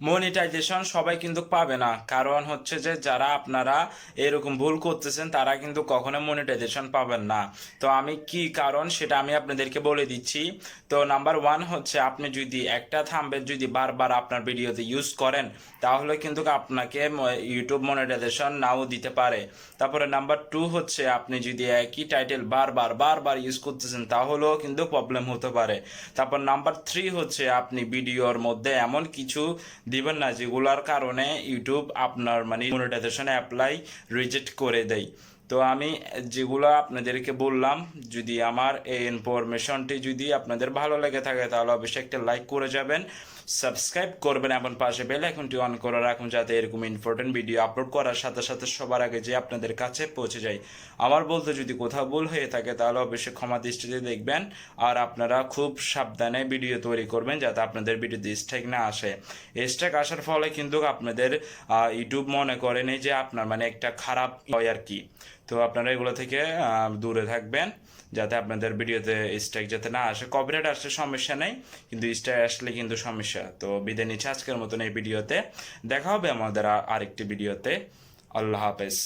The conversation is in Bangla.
মনিটাইজেশন সবাই কিন্তু পাবে না। কারণ হচ্ছে যে, যারা আপনারা এরকম ভুল করতেছেন, তারা কিন্তু কখনো মনিটাইজেশন পাবেন না। তো আমি কি কারণ সেটা আমি আপনাদেরকে বলে দিচ্ছি। তো নাম্বার ওয়ান হচ্ছে, আপনি যদি একটা থাম্বেল যদি বারবার আপনার ভিডিওতে ইউজ করেন, তাহলে কিন্তু আপনাকে ইউটিউব মনিটাইজেশন নাও দিতে পারে। তারপরে নাম্বার টু হচ্ছে, আপনি যদি একই টাইটেল বারবার বারবার ইউজ করতেছেন, তাহলেও কিন্তু প্রবলেম হতে পারে। তারপর নাম্বার থ্রি হচ্ছে, আপনি ভিডিওর মধ্যে এমন কিছু দিবেন না যেগুলোর কারণে ইউটিউব আপনার মানে মনিটাইজেশন অ্যাপ্লাই রিজেক্ট করে দেয়। তো আমি যেগুলো আপনাদেরকে বললাম, যদি আমার এই ইনফরমেশনটি যদি আপনাদের ভালো লেগে থাকে, তাহলে অবশ্যই একটা লাইক করে যাবেন সাবস্ক্রাইব করবেন এবং পাশে বেল আইকনটি অন করে রাখুন যাতে এরকম ইম্পর্টেন্ট ভিডিও আপলোড করার সাথে সাথে সবার আগে যে আপনাদের কাছে পৌঁছে যায়। আমার বলতে যদি কোথাও ভুল হয়ে থাকে, তাহলে অবশ্যই ক্ষমা দৃষ্টিতে দেখবেন আর আপনারা খুব সাবধানে ভিডিও তৈরি করবেন যাতে আপনাদের ভিডিওতে স্ট্রাইক না আসে। স্ট্রাইক আসার ফলে কিন্তু আপনাদের ইউটিউব মনে করেন যে আপনার মানে একটা খারাপ হয় আর কি। তো আপনারা এগুলো থেকে দূরে থাকবেন যাতে আপনাদের ভিডিওতে স্ট্রাইক যাতে না আসে। কপিরাইট আসলে সমস্যা নেই, কিন্তু স্ট্রাইক আসলে কিন্তু সমস্যা। তো বিদায় নিচ্ছে আজকের মতন এই ভিডিওতে। দেখা হবে আমাদের আরেকটি ভিডিওতে। আল্লাহ হাফেজ।